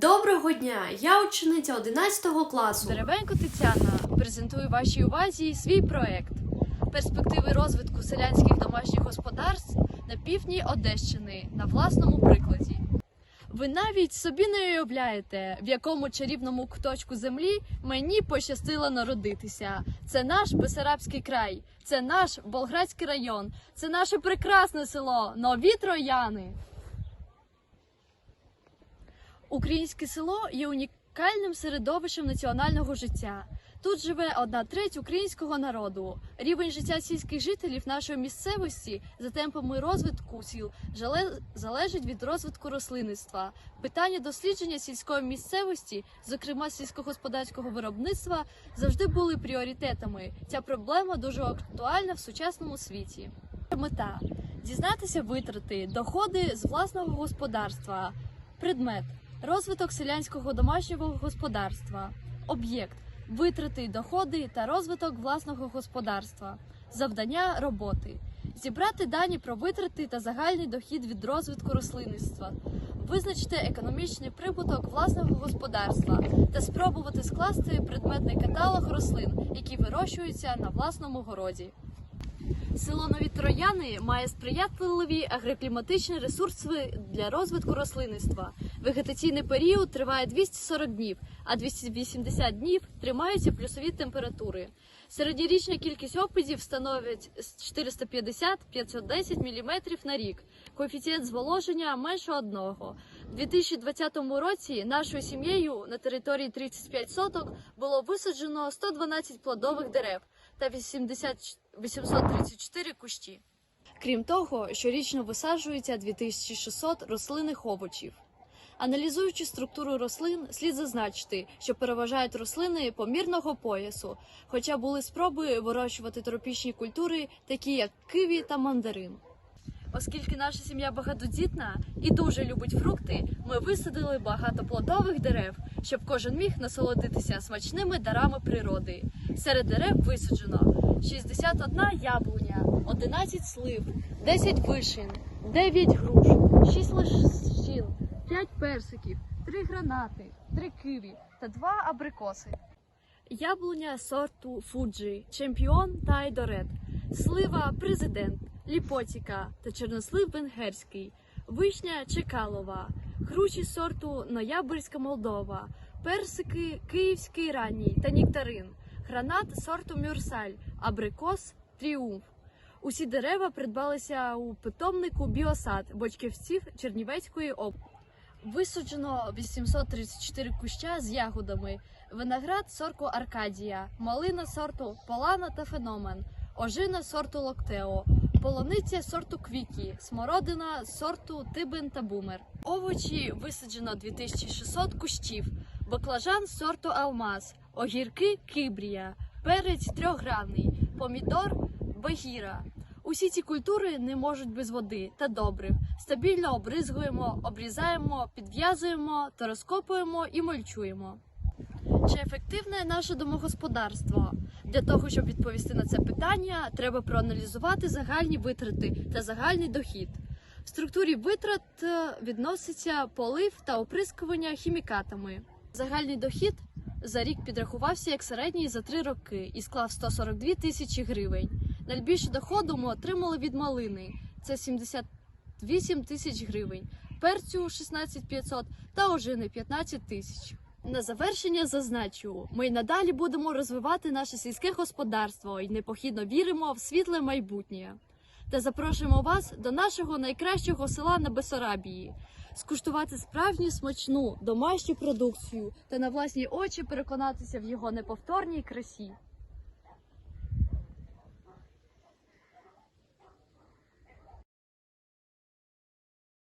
Доброго дня! Я учениця 11 класу. Деревенко Тетяна презентує вашій увазі свій проект перспективи розвитку селянських домашніх господарств на півдні Одещини на власному прикладі. Ви навіть собі не уявляєте, в якому чарівному куточку землі мені пощастило народитися. Це наш Бесарабський край, це наш Болградський район, це наше прекрасне село Нові Трояни. Українське село є унікальним середовищем національного життя. Тут живе одна треть українського народу. Рівень життя сільських жителів нашої місцевості за темпами розвитку сіл залежить від розвитку рослинництва. Питання дослідження сільської місцевості, зокрема сільськогосподарського виробництва, завжди були пріоритетами. Ця проблема дуже актуальна в сучасному світі. Мета дізнатися витрати, доходи з власного господарства, предмет розвиток селянського домашнього господарства, об'єкт витрати, доходи та розвиток власного господарства, завдання роботи, зібрати дані про витрати та загальний дохід від розвитку рослинництва, визначити економічний прибуток власного господарства та спробувати скласти предметний каталог рослин, які вирощуються на власному городі. Село Нові Трояни має сприятливі агрокліматичні ресурси для розвитку рослинництва. Вегетаційний період триває 240 днів, а 280 днів тримаються плюсові температури. Середньорічна кількість опадів становить 450-510 мм на рік. Коефіцієнт зволоження менше одного. У 2020 році нашою сім'єю на території 35 соток було висаджено 112 плодових дерев та 80 834 кущі. Крім того, щорічно висаджується 2600 рослинних овочів. Аналізуючи структуру рослин, слід зазначити, що переважають рослини помірного поясу, хоча були спроби вирощувати тропічні культури, такі як киві та мандарин. Оскільки наша сім'я багатодітна і дуже любить фрукти, ми висадили багато плодових дерев, щоб кожен міг насолодитися смачними дарами природи. Серед дерев висаджено 61 яблуня, 11 слив, 10 вишень, 9 груш, 6 лощин, 5 персиків, 3 гранати, 3 киві та 2 абрикоси. Яблуня сорту Фуджі, чемпіон та Айдорет, слива президент, ліпотіка та чорнослив венгерський, вишня Чекалова, груші сорту Ноябрьська Молдова, персики Київський ранній та нектарин, гранат сорту Мюрсаль, абрикос Тріумф. Усі дерева придбалися у питомнику Біосад Бочківців Чернівецької області. Висаджено 834 куща з ягодами, виноград сорту Аркадія, малина сорту Полана та Феномен, ожина сорту Локтео, полуниця сорту Квікі, смородина сорту Тибен та Бумер. Овочі висаджено 2600 кущів, баклажан сорту Алмаз, огірки Кибрія, перець трьохгранний, помідор Багіра. Усі ці культури не можуть без води та добрив. Стабільно обризгуємо, обрізаємо, підв'язуємо та розкопуємо і мульчуємо. Чи ефективне наше домогосподарство? Для того, щоб відповісти на це питання, треба проаналізувати загальні витрати та загальний дохід. В структурі витрат е, відноситься полив та оприскування хімікатами. Загальний дохід за рік підрахувався як середній за три роки і склав 142 тисячі гривень. Найбільше доходу ми отримали від малини це 78 тисяч гривень, перцю 16 500 та ожини 15 тисяч. На завершення зазначу, ми й надалі будемо розвивати наше сільське господарство і непохідно віримо в світле майбутнє. Та запрошуємо вас до нашого найкращого села на Бесарабії, скуштувати справжню смачну домашню продукцію та на власні очі переконатися в його неповторній красі.